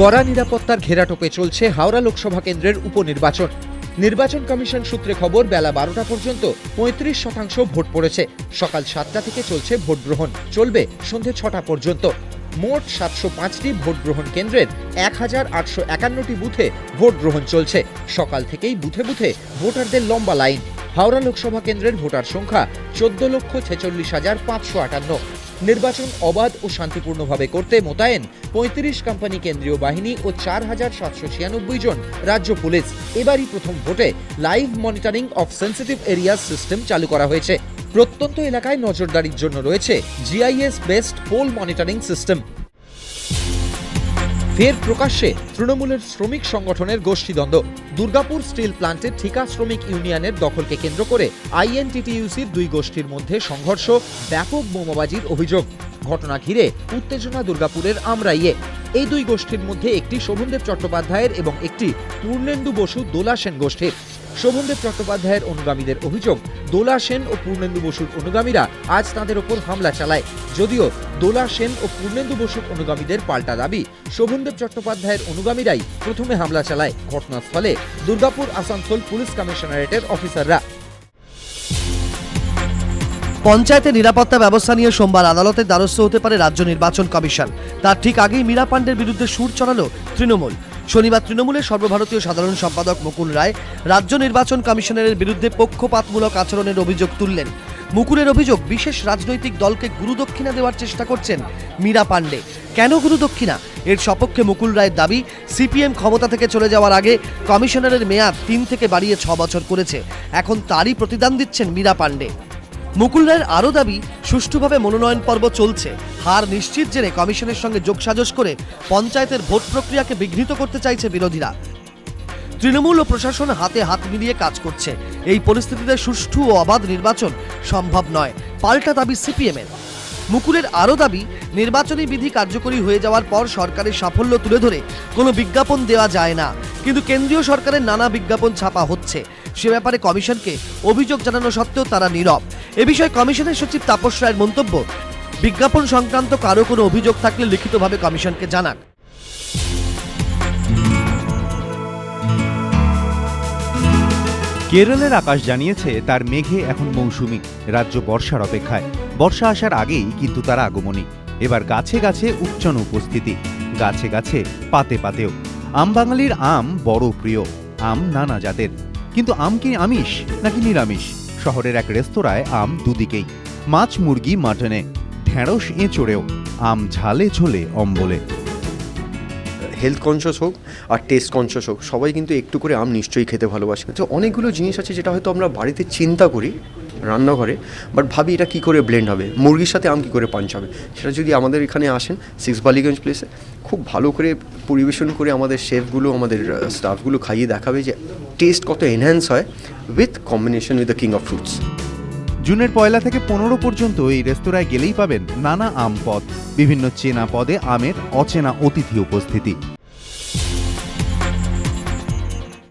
কড়া নিরাপত্তার ঘেরাটোপে চলছে হাওড়া লোকসভা কেন্দ্রের উপনির্বাচন। নির্বাচন কমিশন সূত্রে খবর, বেলা বারোটা পর্যন্ত পঁয়ত্রিশ শতাংশ ভোট পড়েছে। সকাল সাতটা থেকে চলছে ভোট গ্রহণ। চলবে সন্ধে ছটা পর্যন্ত। মোট সাতশো পাঁচটি ভোট গ্রহণ কেন্দ্রের এক হাজার আটশো একান্নটি বুথে ভোট গ্রহণ চলছে। সকাল থেকেই বুথে বুথে ভোটারদের লম্বা লাইন। হাওড়া লোকসভা কেন্দ্রের ভোটার সংখ্যা চোদ্দ লক্ষ ছেচল্লিশ হাজার পাঁচশো আটান্ন। নির্বাচন অবাধ ও শান্তিপূর্ণভাবে করতে মোতায়েন পঁয়ত্রিশ কোম্পানি কেন্দ্রীয় বাহিনী ও চার হাজার সাতশো ছিয়ানব্বই জন রাজ্য পুলিশ। এবারই প্রথম ভোটে live monitoring of sensitive areas system চালু করা হয়েছে। প্রত্যন্ত এলাকায় নজরদারির জন্য রয়েছে GIS based poll monitoring system. ফের প্রকাশ্যে তৃণমূলের শ্রমিক সংগঠনের গোষ্ঠীদ্বন্দ্ব। দুর্গাপুর স্টিল প্লান্টের ঠিকা শ্রমিক ইউনিয়নের দখলকে কেন্দ্র করে আইএনটিটিইউসির দুই গোষ্ঠীর মধ্যে সংঘর্ষ, ব্যাপক বোমাবাজির অভিযোগ। ঘটনা ঘিরে উত্তেজনা দুর্গাপুরের আমরাইয়ে। এই দুই গোষ্ঠীর মধ্যে একটি শোভনদেব চট্টোপাধ্যায়ের এবং একটি পূর্ণেন্দু বসু দোলা সেন গোষ্ঠীর। শোভনদেব চট্টোপাধ্যায়ের অনুগামীদের অভিযোগ, দোলা সেন ও পূর্ণেন্দু বসুর অনুগামীরা আজ তাদের ওপর হামলা চালায়। যদিও দোলা সেন ও পূর্ণেন্দু বসুর অনুগামীদের পাল্টা দাবি, শোভনদেব চট্টোপাধ্যায়ের অনুগামীরাই প্রথমে হামলা চালায় ঘটনাস্থলে, দুর্গাপুর আসানসোল পুলিশ কমিশনারেটের অফিসাররা। পঞ্চায়েতের নিরাপত্তা ব্যবস্থা নিয়ে সোমবার আদালতের দ্বারস্থ হতে পারে রাজ্য নির্বাচন কমিশন। তার ঠিক আগেই মীরা পাণ্ডের বিরুদ্ধে সুর চড়ালো তৃণমূল। শনিবার তৃণমূলের সর্বভারতীয় সাধারণ সম্পাদক মুকুল রায় রাজ্য নির্বাচন কমিশনারের বিরুদ্ধে পক্ষপাতমূলক আচরণের অভিযোগ তুললেন। মুকুলের অভিযোগ, বিশেষ রাজনৈতিক দলকে গুরুদক্ষিণা দেওয়ার চেষ্টা করছেন মীরা পাণ্ডে। কেন গুরুদক্ষিণা? এর সপক্ষে মুকুল রায়ের দাবি, সিপিএম ক্ষমতা থেকে চলে যাওয়ার আগে কমিশনারের মেয়াদ তিন থেকে বাড়িয়ে ছ বছর করেছে। এখন তারই প্রতিদান দিচ্ছেন মীরা পাণ্ডে। মুকুল রায়ের আরও দাবি, সুষ্ঠুভাবে মনোনয়ন পর্ব চলছে। হার নিশ্চিত জেনে কমিশনের সঙ্গে যোগসাজশ করে পঞ্চায়েতের ভোট প্রক্রিয়াকে বিঘ্নিত করতে চাইছে বিরোধীরা। তৃণমূল ও প্রশাসন হাতে হাত মিলিয়ে কাজ করছে। এই পরিস্থিতিতে সুষ্ঠু ও অবাধ নির্বাচন সম্ভব নয়, পাল্টা দাবি সিপিএমের। মুকুলের আরও দাবি, নির্বাচনী বিধি কার্যকরী হয়ে যাওয়ার পর সরকারের সাফল্য তুলে ধরে কোনো বিজ্ঞাপন দেওয়া যায় না। কিন্তু কেন্দ্রীয় সরকারের নানা বিজ্ঞাপন ছাপা হচ্ছে। সে ব্যাপারে কমিশনকে অভিযোগ জানানো সত্ত্বেও তারা নীরব। এ বিষয়ে কমিশনের সচিব তাপস রায়ের মন্তব্য, বিজ্ঞাপন সংক্রান্ত কারও কোনো অভিযোগ থাকলে লিখিতভাবে কমিশনকে জানান। কেরলের আকাশ জানিয়েছে, তার মেঘে এখন মৌসুমি, রাজ্য বর্ষার অপেক্ষায়। বর্ষা আসার আগেই কিন্তু তার আগমনী। এবার গাছে গাছে উচ্চন উপস্থিতি, গাছে গাছে পাতে পাতেও। আম বাঙালির আম বড় প্রিয়, আম নানা জাতের। কিন্তু আম কি আমিষ নাকি নিরামিষ? শহরের এক রেস্তোরাঁয় আম দুদিকেই। মাছ, মুরগি, মাটনে। ঢেঁড়স এঁচড়েও। আম ঝালে ঝোলে অম্বলে। হেলথ কনসিয়াস হোক আর টেস্ট কনসিয়াস হোক, সবাই কিন্তু একটু করে আম নিশ্চয়ই খেতে ভালোবাসে। তো অনেকগুলো জিনিস আছে যেটা হয়তো আমরা বাড়িতে চিন্তা করি রান্নাঘরে বাট ভাবি এটা কী করে ব্লেন্ড হবে? মুরগির সাথে আম কী করে পাঞ্চ হবে? সেটা যদি আমাদের এখানে আসেন সিক্স বালিগঞ্জ প্লেসে খুব ভালো করে পরিবেশন করে আমাদের শেফগুলো আমাদের স্টাফগুলো খাইয়ে দেখাবে যে টেস্ট কত এনহ্যান্স হয় with combination with the king of fruits জুনের পয়লা থেকে পনেরো পর্যন্ত এই রেস্তোরাঁয় গেলেই পাবেন নানা আম পদ, বিভিন্ন চেনা পদে আমের অচেনা অতিথি উপস্থিতি।